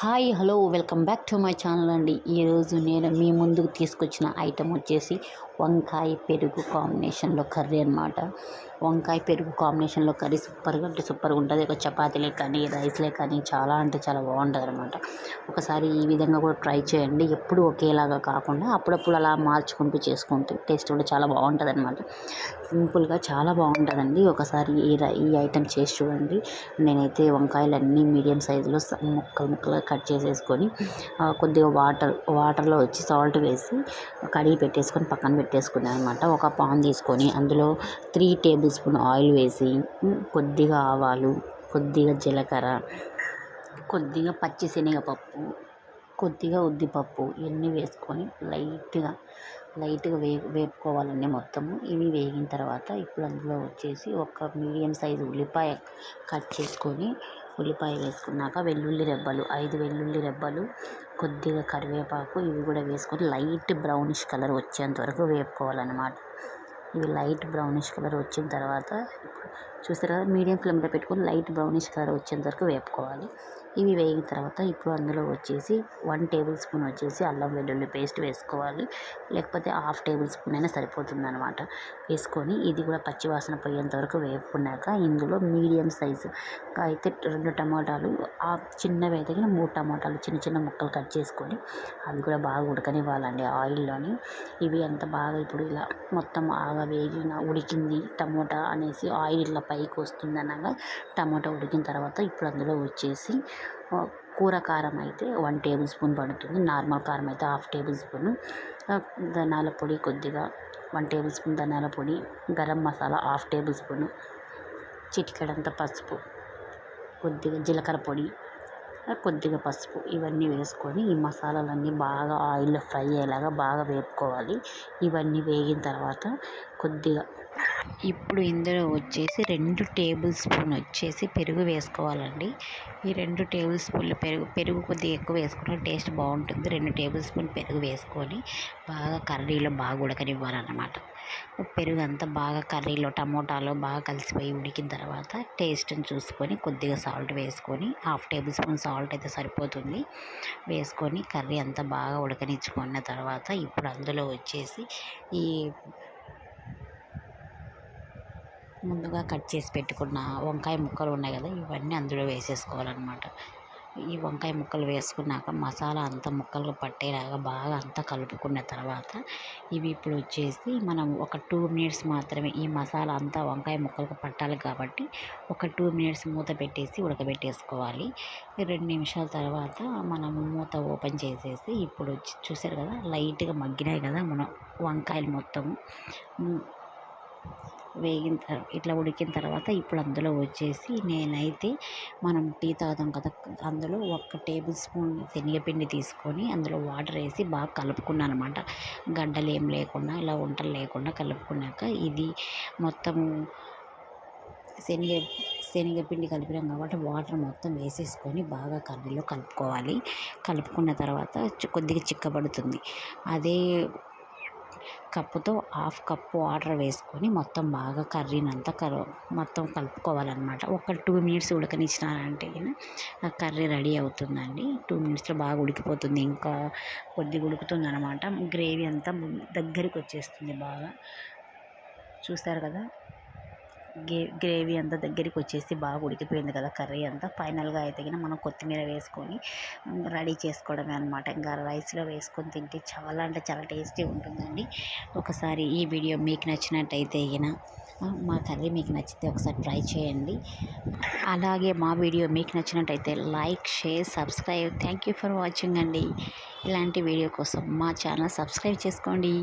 Hi hello welcome back to my channel అండి. ఈరోజు నేను మీ ముందుకు తీసుకొచ్చిన ఐటెం వచ్చేసి వంకాయ పెరుగు కాంబినేషన్లో కర్రీ అనమాట వంకాయ పెరుగు కాంబినేషన్లో కర్రీ సూపర్గా అంటే సూపర్గా ఉంటుంది. ఒక చపాతీలే కానీ రైస్లే కానీ చాలా అంటే చాలా బాగుంటుంది అనమాట ఒకసారి ఈ విధంగా కూడా ట్రై చేయండి. ఎప్పుడు ఒకేలాగా కాకుండా అప్పుడప్పుడు అలా మార్చుకుంటూ చేసుకుంటూ టేస్ట్ కూడా చాలా బాగుంటుంది అనమాట సింపుల్గా చాలా బాగుంటుందండి. ఒకసారి ఈ ఈ ఐటెం చేసి చూడండి. నేనైతే వంకాయలు అన్నీ మీడియం సైజులో ముక్కలు ముక్కలు ముక్కలుగా కట్ చేసేసుకొని కొద్దిగా వాటర్ వాటర్లో వచ్చి సాల్ట్ వేసి కడిగి పెట్టేసుకొని పక్కన పెట్టేసుకున్నాను అనమాట ఒక పాన్ తీసుకొని అందులో త్రీ టేబుల్ స్పూన్ ఆయిల్ వేసి కొద్దిగా ఆవాలు కొద్దిగా జీలకర్ర కొద్దిగా పచ్చిశనగపప్పు కొద్దిగా ఉద్దిపప్పు ఇవన్నీ వేసుకొని లైట్గా లైట్గా వే వేపుకోవాలండి మొత్తము. ఇవి వేగిన తర్వాత ఇప్పుడు అందులో వచ్చేసి ఒక మీడియం సైజు ఉల్లిపాయ కట్ చేసుకొని ఉల్లిపాయ వేసుకున్నాక వెల్లుల్లి రెబ్బలు ఐదు వెల్లుల్లి రెబ్బలు కొద్దిగా కరివేపాకు ఇవి కూడా వేసుకొని లైట్ బ్రౌనిష్ కలర్ వచ్చేంత వరకు వేపుకోవాలన్నమాట. ఇవి లైట్ బ్రౌనిష్ కలర్ వచ్చిన తర్వాత ఇప్పుడు చూస్తారు కదా మీడియం ఫ్లేమ్లో పెట్టుకొని లైట్ బ్రౌనిష్ కలర్ వచ్చేంత వరకు వేపుకోవాలి. ఇవి వేగిన తర్వాత ఇప్పుడు అందులో వచ్చేసి వన్ టేబుల్ స్పూన్ వచ్చేసి అల్లం వెల్లుల్లి పేస్ట్ వేసుకోవాలి. లేకపోతే హాఫ్ టేబుల్ స్పూన్ అయినా సరిపోతుంది అనమాట వేసుకొని ఇది కూడా పచ్చివాసన పోయేంత వరకు వేపుకున్నాక ఇందులో మీడియం సైజు అయితే రెండు టమాటాలు ఆ చిన్నవి అయితే మూడు టమాటాలు చిన్న చిన్న ముక్కలు కట్ చేసుకొని అవి కూడా బాగా ఉడకనివ్వాలండి ఆయిల్లోని. ఇవి అంత బాగా ఇప్పుడు ఇలా మొత్తం బాగా వేగిన ఉడికింది టమోటా అనేసి ఆయిల్ ఇట్లా పైకి వస్తుంది అనగా టమోటా ఉడికిన తర్వాత ఇప్పుడు అందులో వచ్చేసి కూర కారం అయితే వన్ టేబుల్ స్పూన్ పడుతుంది. నార్మల్ కారం అయితే హాఫ్ టేబుల్ స్పూన్. ధనాల పొడి కొద్దిగా వన్ టేబుల్ స్పూన్ ధనాల పొడి garam masala half tablespoon చిటికెడంత పసుపు కొద్దిగా జీలకర్ర పొడి కొద్దిగా పసుపు ఇవన్నీ వేసుకొని ఈ మసాలాలన్నీ బాగా ఆయిల్లో ఫ్రై అయ్యేలాగా బాగా వేపుకోవాలి. ఇవన్నీ వేగిన తర్వాత కొద్దిగా ఇప్పుడు ఇందులో వచ్చేసి రెండు టేబుల్ స్పూన్ వచ్చేసి పెరుగు వేసుకోవాలండి. ఈ రెండు టేబుల్ స్పూన్లు పెరుగు పెరుగు కొద్దిగా ఎక్కువ వేసుకుంటే టేస్ట్ బాగుంటుంది. రెండు టేబుల్ స్పూన్ పెరుగు వేసుకొని బాగా కర్రీలో బాగా ఉడకనివ్వాలన్నమాట. పెరుగు అంతా బాగా కర్రీలో టమోటాలో బాగా కలిసిపోయి ఉడికిన తర్వాత టేస్ట్ని చూసుకొని కొద్దిగా సాల్ట్ వేసుకొని హాఫ్ టేబుల్ స్పూన్ సాల్ట్ అయితే సరిపోతుంది. వేసుకొని కర్రీ అంతా బాగా ఉడకనిచ్చుకున్న తర్వాత ఇప్పుడు అందులో వచ్చేసి ఈ ముందుగా కట్ చేసి పెట్టుకున్న వంకాయ ముక్కలు ఉన్నాయి కదా ఇవన్నీ అందులో వేసేసుకోవాలన్నమాట. ఈ వంకాయ ముక్కలు వేసుకున్నాక మసాలా అంతా ముక్కలు పట్టేలాగా బాగా అంతా కలుపుకున్న తర్వాత ఇవి ఇప్పుడు వచ్చేసి మనం ఒక టూ మినిట్స్ మాత్రమే ఈ మసాలా అంతా వంకాయ ముక్కలకు పట్టాలి కాబట్టి ఒక టూ మినిట్స్ మూత పెట్టేసి ఉడకబెట్టేసుకోవాలి. రెండు నిమిషాల తర్వాత మనం మూత ఓపెన్ చేసేసి ఇప్పుడు వచ్చి చూసారు కదా లైట్గా మగ్గినాయి కదా మనం వంకాయలు మొత్తము. వేగిన తర్వాత ఇట్లా ఉడికిన తర్వాత ఇప్పుడు అందులో వచ్చేసి నేనైతే మనం టీ తాగుతాం కదా అందులో ఒక టేబుల్ స్పూన్ శనగపిండి తీసుకొని అందులో వాటర్ వేసి బాగా కలుపుకున్నాను అనమాట గడ్డలు ఏం లేకుండా ఇలా వంటలు లేకుండా కలుపుకున్నాక ఇది మొత్తము శనగ శనగపిండి కలిపినాం కాబట్టి వాటర్ మొత్తం వేసేసుకొని బాగా కర్రీలో కలుపుకోవాలి. కలుపుకున్న తర్వాత కొద్దిగా చిక్కబడుతుంది. అదే కప్పుతో హాఫ్ కప్పు వాటర్ వేసుకొని మొత్తం బాగా కర్రీనంతా కరు మొత్తం కలుపుకోవాలన్నమాట. ఒక టూ మినిట్స్ ఉడకనిచ్చినారంటే ఆ కర్రీ రెడీ అవుతుందండి. టూ మినిట్స్లో బాగా ఉడికిపోతుంది. ఇంకా కొద్దిగా ఉడుకుతుంది అనమాట గ్రేవీ అంతా దగ్గరికి వచ్చేస్తుంది బాగా. చూస్తారు కదా? గే గ్రేవీ అంతా దగ్గరికి వచ్చేసి బాగా ఉడికిపోయింది కదా కర్రీ అంతా. ఫైనల్గా అయితే గిన మనం కొత్తిమీర వేసుకొని రెడీ చేసుకోవడమే అనమాట ఇంకా రైస్లో వేసుకొని తింటే చాలా అంటే చాలా టేస్టీ ఉంటుందండి. ఒకసారి ఈ వీడియో మీకు నచ్చినట్టయితే మా కర్రీ మీకు నచ్చితే ఒకసారి ట్రై చేయండి. అలాగే మా వీడియో మీకు నచ్చినట్టయితే like share subscribe. Thank you for watching అండి. ఇలాంటి వీడియో కోసం మా ఛానల్ సబ్స్క్రైబ్ చేసుకోండి.